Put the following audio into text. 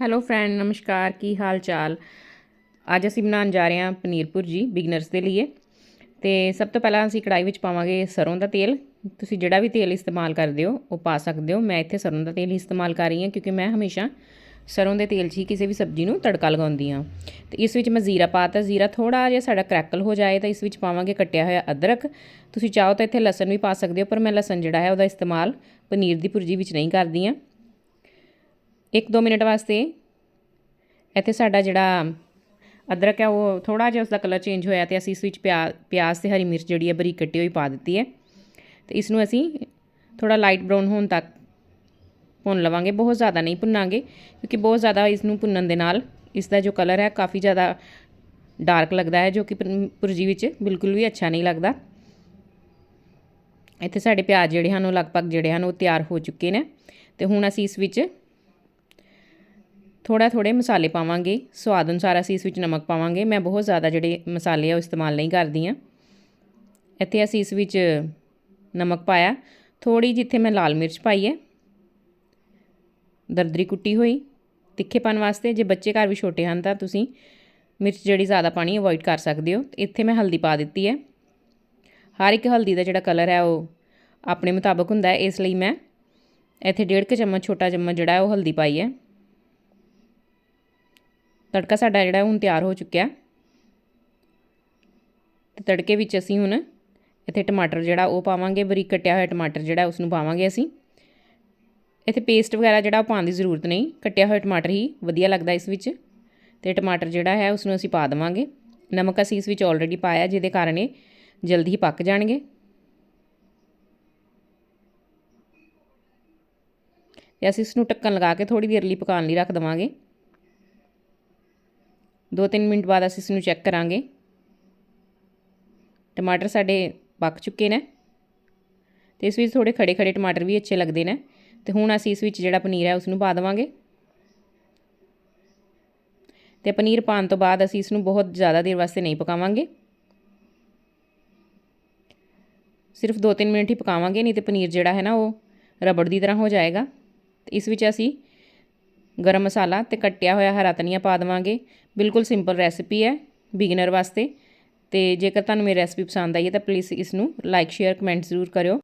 Hello friend, ਨਮਸਕਾਰ, ਕੀ ਹਾਲ ਚਾਲ? ਅੱਜ ਅਸੀਂ ਬਣਾਉਣ ਜਾ ਰਹੇ ਹਾਂ ਪਨੀਰ ਭੁਰਜੀ ਬਿਗਨਰਸ ਦੇ ਲਈ ਤੇ ਸਭ ਤੋਂ ਪਹਿਲਾਂ ਅਸੀਂ ਕੜਾਈ ਵਿੱਚ ਪਾਵਾਂਗੇ ਸਰੋਂ ਦਾ ਤੇਲ। ਤੁਸੀਂ ਜਿਹੜਾ ਵੀ ਤੇਲ ਇਸਤੇਮਾਲ ਕਰਦੇ ਹੋ, ਉਹ ਪਾ ਸਕਦੇ ਹੋ। ਮੈਂ ਇੱਥੇ ਸਰੋਂ ਦਾ ਤੇਲ ਹੀ ਇਸਤੇਮਾਲ ਕਰ ਰਹੀ ਹਾਂ, ਕਿਉਂਕਿ ਮੈਂ ਹਮੇਸ਼ਾ ਸਰੋਂ ਦੇ ਤੇਲ 'ਚ ਹੀ ਕਿਸੇ ਵੀ ਸਬਜ਼ੀ ਨੂੰ ਤੜਕਾ ਲਗਾਉਂਦੀ ਹਾਂ। ਤੇ ਇਸ ਵਿੱਚ ਮੈਂ ਜ਼ੀਰਾ ਪਾਤਾ ਜ਼ੀਰਾ ਥੋੜਾ ਜਿਹਾ ਸਾਡਾ ਕ੍ਰੈਕਲ ਹੋ ਜਾਏ ਤਾਂ ਇਸ ਵਿੱਚ ਪਾਵਾਂਗੇ ਕੱਟਿਆ ਹੋਇਆ ਅਦਰਕ। ਤੁਸੀਂ ਚਾਹੋ ਤਾਂ ਇੱਥੇ ਲਸਣ ਵੀ ਪਾ ਸਕਦੇ ਹੋ, ਪਰ ਮੈਂ ਲਸਣ ਜਿਹੜਾ ਹੈ ਉਹਦਾ ਇਸਤੇਮਾਲ ਪਨੀਰ ਦੀ ਭੁਰਜੀ ਵਿੱਚ ਨਹੀਂ ਕਰਦੀ ਹਾਂ। ਇੱਕ ਦੋ ਮਿੰਟ ਵਾਸਤੇ। ਇੱਥੇ ਸਾਡਾ ਜਿਹੜਾ ਅਦਰਕ ਹੈ ਉਹ ਥੋੜਾ ਜਿਹਾ ਉਸ ਦਾ ਕਲਰ ਚੇਂਜ ਹੋਇਆ ਤੇ ਅਸੀਂ ਇਸ ਵਿੱਚ ਪਿਆ, ਪਿਆਜ਼ ਤੇ ਹਰੀ ਮਿਰਚ ਜਿਹੜੀ ਹੈ ਬਰੀਕ ਕੱਟੀ ਹੋਈ ਪਾ ਦਿੱਤੀ ਹੈ। ਤੇ ਇਸ ਨੂੰ ਅਸੀਂ ਥੋੜਾ ਲਾਈਟ ਬ੍ਰਾਊਨ ਹੋਣ ਤੱਕ ਭੁੰਨ ਲਵਾਂਗੇ। ਬਹੁਤ ਜ਼ਿਆਦਾ ਨਹੀਂ ਭੁੰਨਾਂਗੇ, ਕਿਉਂਕਿ ਬਹੁਤ ਜ਼ਿਆਦਾ ਇਸ ਨੂੰ ਭੁੰਨਣ ਦੇ ਨਾਲ ਇਸ ਦਾ ਜੋ ਕਲਰ ਹੈ, ਕਾਫੀ ਜ਼ਿਆਦਾ ਡਾਰਕ ਲੱਗਦਾ ਹੈ, ਜੋ ਕਿ ਪੁਰਜੀ ਵਿੱਚ ਬਿਲਕੁਲ ਵੀ ਅੱਛਾ ਨਹੀਂ ਲੱਗਦਾ। ਇੱਥੇ ਸਾਡੇ ਪਿਆਜ਼ ਜਿਹੜੇ ਹਨ, ਉਹ ਲਗਭਗ ਜਿਹੜੇ ਹਨ, ਉਹ ਤਿਆਰ ਹੋ ਚੁੱਕੇ ਨੇ। ਤੇ ਹੁਣ ਅਸੀਂ ਇਸ ਵਿੱਚ ਥੋੜਾ ਥੋੜੇ ਮਸਾਲੇ ਪਾਵਾਂਗੇ, ਸਵਾਦ ਅਨੁਸਾਰ ਅਸੀਂ ਇਸ ਵਿੱਚ ਨਮਕ ਪਾਵਾਂਗੇ। ਮੈਂ ਬਹੁਤ ਜ਼ਿਆਦਾ ਜਿਹੜੇ ਮਸਾਲੇ ਆ ਉਹ ਇਸਤੇਮਾਲ ਨਹੀਂ ਕਰਦੀ ਆ ਇੱਥੇ ਅਸੀਂ ਇਸ ਵਿੱਚ ਨਮਕ ਪਾਇਆ। ਥੋੜੀ ਜਿੱਥੇ ਮੈਂ ਲਾਲ ਮਿਰਚ ਪਾਈ ਹੈ, ਦਰਦਰੀ ਕੁੱਟੀ ਹੋਈ, ਤਿੱਖੇਪਨ ਵਾਸਤੇ। ਜੇ ਬੱਚੇ ਘਰ ਵੀ ਛੋਟੇ ਹਨ ਤਾਂ ਤੁਸੀਂ ਮਿਰਚ ਜਿਹੜੀ ਜ਼ਿਆਦਾ ਪਾਣੀ ਅਵੋਇਡ ਕਰ ਸਕਦੇ ਹੋ। ਇੱਥੇ ਮੈਂ ਹਲਦੀ ਪਾ ਦਿੱਤੀ ਹੈ। ਹਰ ਇੱਕ ਹਲਦੀ ਦਾ ਜਿਹੜਾ ਕਲਰ ਹੈ ਉਹ ਆਪਣੇ ਮੁਤਾਬਕ ਹੁੰਦਾ ਹੈ। ਇਸ ਲਈ ਮੈਂ ਇੱਥੇ ਡੇਢ ਕੁ ਚਮਚ, ਛੋਟਾ ਚਮਚ ਜਿਹੜਾ ਹੈ ਉਹ ਹਲਦੀ ਪਾਈ ਹੈ। ਤੜਕਾ ਸਾਡਾ ਜਿਹੜਾ ਹੁਣ ਤਿਆਰ ਹੋ ਚੁੱਕਿਆ। ਤੇ ਤੜਕੇ ਵਿੱਚ ਅਸੀਂ ਹੁਣ ਇੱਥੇ ਟਮਾਟਰ ਜਿਹੜਾ ਉਹ ਪਾਵਾਂਗੇ, ਬਰੀਕ ਕੱਟਿਆ ਹੋਇਆ ਟਮਾਟਰ ਜਿਹੜਾ ਉਸ ਨੂੰ ਪਾਵਾਂਗੇ ਅਸੀਂ। ਇੱਥੇ ਪੇਸਟ ਵਗੈਰਾ ਜਿਹੜਾ ਪਾਉਣ ਦੀ ਜ਼ਰੂਰਤ ਨਹੀਂ, ਕੱਟਿਆ ਹੋਇਆ ਟਮਾਟਰ ਹੀ ਵਧੀਆ ਲੱਗਦਾ ਇਸ ਵਿੱਚ। ਤੇ ਟਮਾਟਰ ਜਿਹੜਾ ਹੈ ਉਸ ਨੂੰ ਅਸੀਂ ਪਾ ਦੇਵਾਂਗੇ। ਨਮਕ ਅਸੀਂ ਇਸ ਵਿੱਚ ਆਲਰੇਡੀ ਪਾਇਆ, ਜਿਹਦੇ ਕਾਰਨ ਇਹ ਜਲਦੀ ਹੀ ਪੱਕ ਜਾਣਗੇ। ਤੇ ਅਸੀਂ ਇਸ ਨੂੰ ਟੱਕਣ ਲਗਾ ਕੇ ਥੋੜੀ ਦੇਰ ਲਈ ਪਕਾਉਣ ਲਈ ਰੱਖ ਦਵਾਂਗੇ। 2-3 ਮਿੰਟ ਬਾਅਦ ਅਸੀਂ ਇਸ ਨੂੰ ਚੈੱਕ ਕਰਾਂਗੇ। ਟਮਾਟਰ ਸਾਡੇ ਪੱਕ ਚੁੱਕੇ ਨੇ ਤੇ ਇਸ ਵਿੱਚ ਥੋੜੇ ਖੜੇ ਖੜੇ ਟਮਾਟਰ ਵੀ ਅੱਛੇ ਲੱਗਦੇ ਨੇ ਤੇ ਹੁਣ ਅਸੀਂ ਇਸ ਵਿੱਚ ਜਿਹੜਾ ਪਨੀਰ ਹੈ ਉਸ ਨੂੰ ਪਾ ਦੇਵਾਂਗੇ। ਤੇ ਪਨੀਰ ਪਾਉਣ ਤੋਂ ਬਾਅਦ ਅਸੀਂ ਇਸ ਨੂੰ ਬਹੁਤ ਜ਼ਿਆਦਾ ਦੇਰ ਵਾਸਤੇ ਨਹੀਂ ਪਕਾਵਾਂਗੇ। ਸਿਰਫ 2-3 ਮਿੰਟ ਹੀ ਪਕਾਵਾਂਗੇ, ਨਹੀਂ ਤੇ ਪਨੀਰ ਜਿਹੜਾ ਹੈ ਨਾ ਉਹ ਰਬੜ ਦੀ ਤਰ੍ਹਾਂ ਹੋ ਜਾਏਗਾ। ਤੇ ਇਸ ਵਿੱਚ ਅਸੀਂ ਗਰਮ ਮਸਾਲਾ ਤੇ ਕੱਟਿਆ ਹੋਇਆ ਹਰਾ ਧਨੀਆ ਪਾ ਦੇਵਾਂਗੇ। ਬਿਲਕੁਲ ਸਿੰਪਲ ਰੈਸਿਪੀ ਹੈ ਬਿਗਨਰ ਵਾਸਤੇ। ਤੇ ਜੇਕਰ ਤੁਹਾਨੂੰ ਮੇਰੀ ਰੈਸਿਪੀ ਪਸੰਦ ਆਈ ਹੈ ਤਾਂ ਪਲੀਜ਼ ਇਸ ਨੂੰ ਲਾਈਕ ਸ਼ੇਅਰ ਕਮੈਂਟ ਜ਼ਰੂਰ ਕਰਿਓ।